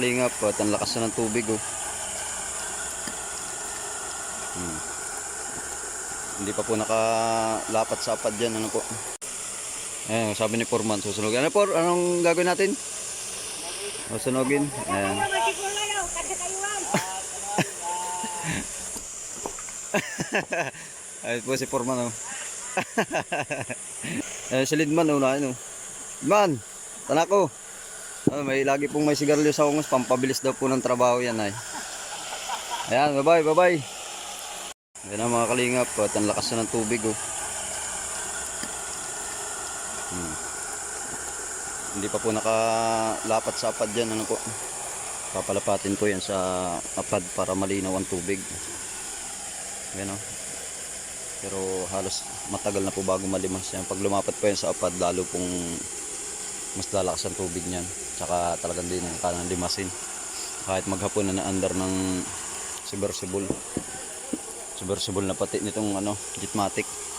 Kalingap at ang lakas na ng tubig oh. Hmm. Hindi pa po nakalapat sa apad dyan. Ano po? Ayan, sabi ni Forman, susunogin. Ano po? Anong gagawin natin? Susunogin. Ayan. Ayun po si Forman oh. Ayan si Lidman oh. Ano? Lidman! Tanako! Ah, may lagi pong may sigarilyo sa ungos, pampabilis daw po ng trabaho yan ay. Ayan, bye-bye, bye-bye. Ayan ang mga kalingap, at ang lakas na ng tubig oh. Hmm. Hindi pa po nakalapat sa apad dyan, ano po. Papalapatin po yan sa apad para malinaw ang tubig. Ayan oh. Pero halos matagal na po bago malimas yan. Pag lumapat po yan sa apad, lalo pong mas lalakas ang tubig niyan. Tsaka talagang din yung kanang limasin. Kahit maghapon na naandar ng submersible. Submersible na pati nitong ano, Jitmatic.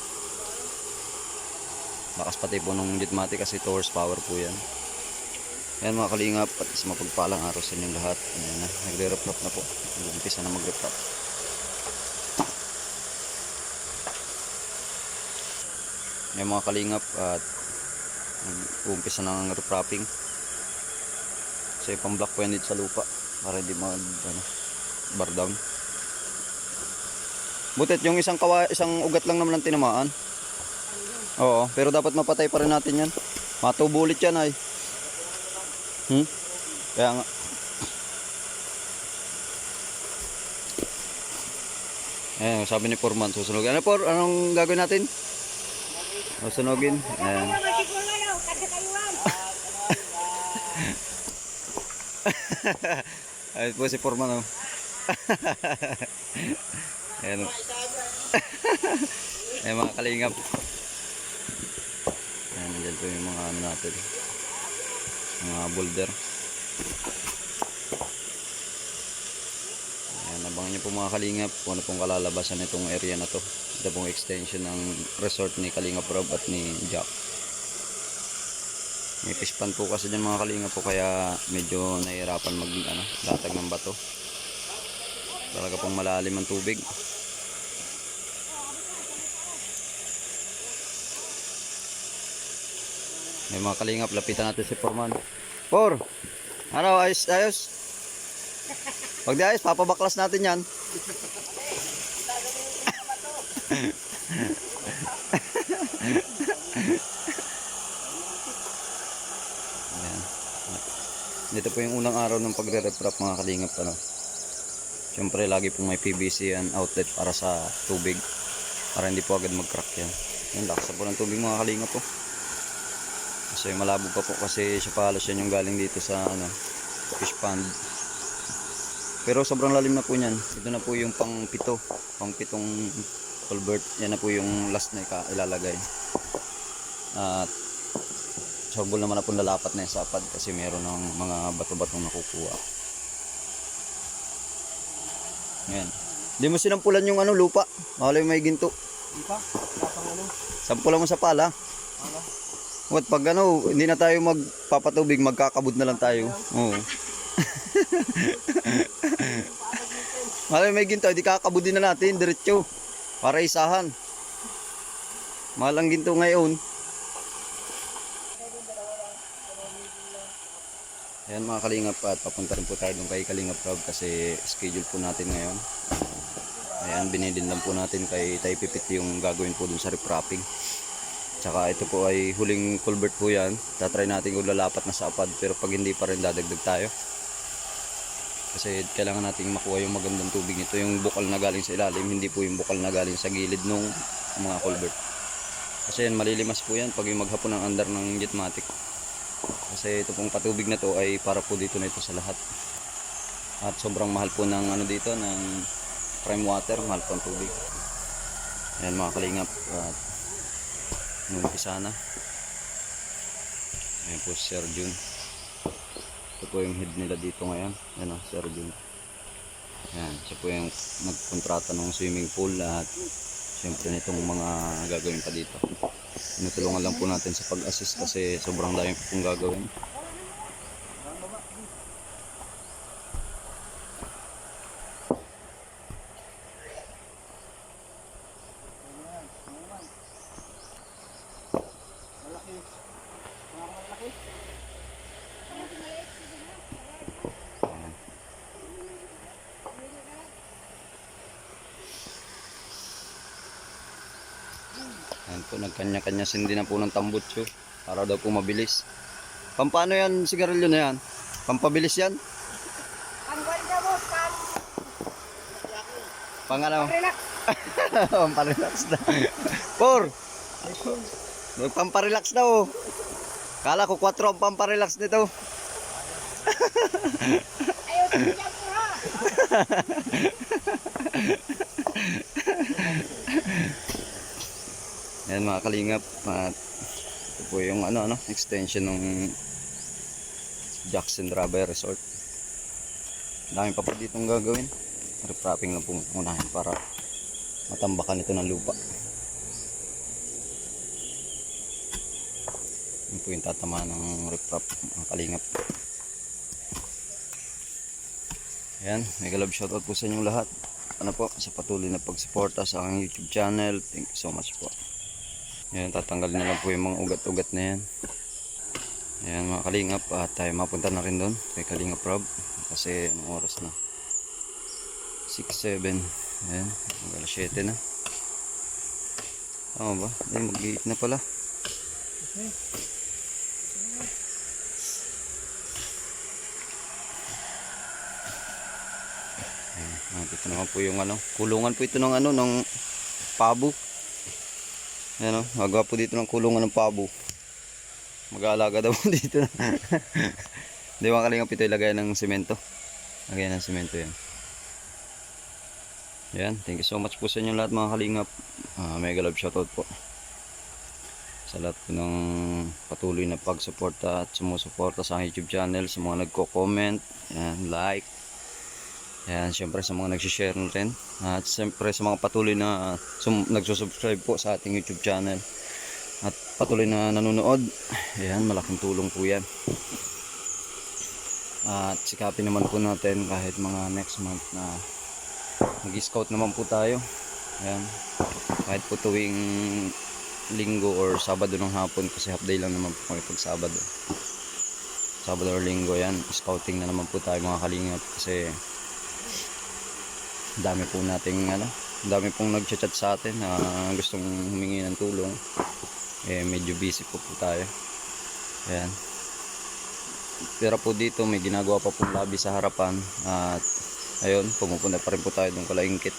Lakas pati po nung Jitmatic kasi 2 horsepower po yan. Ayan mga kalingap, pati sa mapagpalang araw sa inyong lahat. Ayan na, nagre-reflop na po. Nag-umpisa na mag-reflop. Ayan mga kalingap at umpisa ng repropping kasi pang block po yan dito sa lupa para hindi mag ano, bar down butit yung isang kawa, isang ugat lang naman ang tinamaan oo pero dapat mapatay pa rin natin yan matubulit yan ay hmm? kaya nga Ayan, sabi ni Forman, susunogin. Ano por, anong gagawin natin? Susunogin. Ayan. Ayun po si Forman oh. Ayan. Ayan mga kalingap. Po yung mga ano natin. Mga boulder. Ayan, abangan nyo po mga kalingap kung ano pong kalalabasan nitong area na to. Ito pong extension ng resort ni Kalingap Rob at ni Jack. May pispan po kasi dyan mga kalinga po kaya medyo nahihirapan mag ano, latag ng bato. Talaga pong malalim ang tubig. May mga kalingap, lapitan natin si Forman. Por! Ano, ayos, ayos? Pag di ayos, papabaklas natin yan. Dito po yung unang araw ng pagre-reprap mga kalingap ano. Siyempre lagi pong may PVC yan outlet para sa tubig para hindi po agad mag-crack yan. Lakas na po ng tubig mga kalingap po. Kasi malabo pa po kasi siya pahalos yan yung galing dito sa ano fish pond. Pero sobrang lalim na po niyan. Ito na po yung pang pito, pang pitong culvert. Yan na po yung last na ilalagay. At Sabol naman na po nalapat na yung sapad kasi meron ng mga bato-batong nakukuha. Ayan. Hindi mo sinampulan yung ano, lupa. Malay may ginto. Di pa? Tapang ano? Sampulan mo sa pala. Ano? What pag ano, hindi na tayo magpapatubig, magkakabud na lang tayo. Oo. Malay may ginto, hindi kakabudin na natin, diretso. Para isahan. Mahal ang ginto ngayon. Ayan mga kalingap at papunta rin po tayo doon kay Kalingap Rob kasi schedule po natin ngayon. Ayan, binidin lang po natin kay Tay Pipit yung gagawin po dun sa repropping. Tsaka ito po ay huling culvert po yan. Tatry natin kung lalapat na sa apad pero pag hindi pa rin dadagdag tayo. Kasi kailangan natin makuha yung magandang tubig nito. Yung bukal na galing sa ilalim, hindi po yung bukal na galing sa gilid nung mga culvert. Kasi yan, malilimas po yan pag yung maghapon ng andar ng jetmatic. Kasi ito pong patubig na to ay para po dito na ito sa lahat. At sobrang mahal po ng ano dito, ng prime water, mahal po ang tubig. Ayan mga kalingap. At nung umpisa na. Ayan po si Sir Jun. Ito po yung head nila dito ngayon. Yan o, Sir Jun. Yan, siya po yung nagkontrata ng swimming pool at syempre nitong mga gagawin pa dito. Tinutulungan lang po natin sa pag-assist kasi sobrang dami po pong gagawin. Nagkanya-kanya sindi na po ng tambutso para daw po mabilis. Pampano yan, sigarilyo na yan? Pampabilis yan? Panggal ka boss, pang Pang ano? relax. Pamparelax na. Por! Magpamparelax daw. Kala ko 4 ang pamparelax nito. Ayaw siya po ha. Yan mga kalingap. At ito po yung ano, ano, extension ng Jackson Rubber Resort. Dami pa po ditong gagawin. Repropping lang po unahin para matambakan ito ng lupa. Yun po yung tatama ng reprop mga kalingap. Ayan, mega love shoutout po sa inyong lahat. Ano po, sa patuloy na pagsuporta sa aking YouTube channel. Thank you so much po. Ayan, tatanggalin na lang po yung mga ugat-ugat na yan. Ayan mga kalingap, at tayo mapunta na rin doon kay Kalingap Rob. Kasi anong oras na? 6, 7. Ayan, mag alas 7 na. Tama ba? Ay, mag na pala. Ayan, ah, dito po yung ano, kulungan po ito ng ano, ng pabo. Ayan o, magawa po dito ng kulungan ng pabo. Mag-aalaga daw po dito. Hindi mga kalingap ito ilagay ng semento. Lagay ng semento yan. Yan, thank you so much po sa inyo lahat mga kalingap. Ah, mega love shoutout po. Sa lahat po ng patuloy na pagsuporta at sumusuporta sa YouTube channel, sa mga nagko-comment, like, yan, syempre sa mga nagsishare na rin. At syempre sa mga patuloy na sum- nagsusubscribe po sa ating YouTube channel. At patuloy na nanonood. Ayan, malaking tulong po yan. At sikapin naman po natin kahit mga next month na mag-scout naman po tayo. Ayan. Kahit po tuwing linggo or sabado ng hapon kasi half day lang naman po kami pag sabado. Sabado or linggo yan. Scouting na naman po tayo mga kalingap kasi dami po nating ano, dami pong nagchat-chat sa atin na gustong humingi ng tulong. Eh medyo busy po po tayo. Ayan. Pero po dito may ginagawa pa pong lobby sa harapan at ayun, pumupunta pa rin po tayo doon kalaingkit.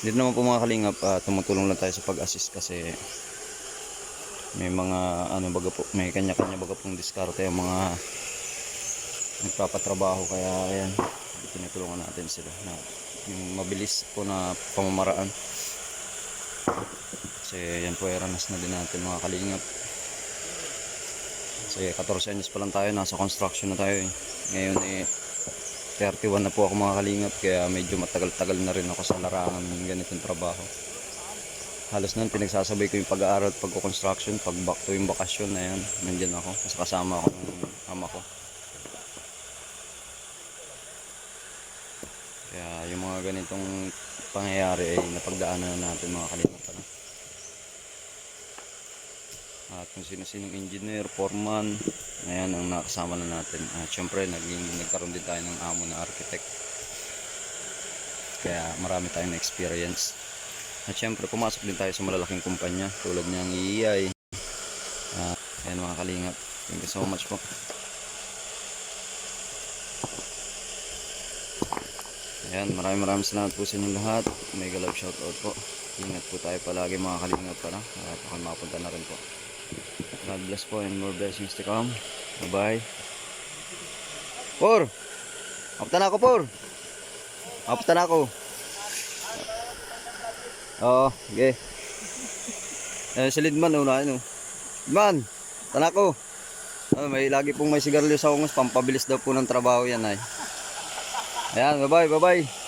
Dito naman po mga kalingap, ah, tumutulong lang tayo sa pag-assist kasi may mga ano baga po, may kanya-kanya baga pong diskarte yung mga nagpapatrabaho kaya ayan, tinutulungan natin sila na yung mabilis po na pamamaraan. Kasi yan po ay na din natin mga kalingap. Kasi 14 anyos pa lang tayo nasa construction na tayo eh. ngayon eh 31 na po ako mga kalingap kaya medyo matagal-tagal na rin ako sa larangan ng ganitong trabaho. Halos nun pinagsasabay ko yung pag-aaral at pagko-construction pag back to yung bakasyon na yan nandyan ako. Kasi kasama ako ng ama ko Kaya yung mga ganitong pangyayari ay napagdaanan na natin mga kalingap. Ano? At kung sino-sinong engineer, foreman, ayan ang nakasama na natin. At syempre naging, nagkaroon din tayo ng amo na architect. Kaya marami tayong experience. At syempre pumasok din tayo sa malalaking kumpanya tulad niyang EEI. Uh, ayan mga kalingap. Thank you so much po. Ayan, maraming maraming salamat po sa inyong lahat. Mega love shoutout po. Ingat po tayo palagi mga kalingap pa na. At ako mapunta na rin po. God bless po and more blessings to come. Bye-bye. Por! Apunta na ako, Por! Apunta na ako. Oo, sige. Eh, si Lidman, unahin oh. Lidman, tana ko. Oh, may lagi pong may sigarilyo sa ungos, pampabilis daw po ng trabaho yan ay. Ayan, bye-bye, bye-bye.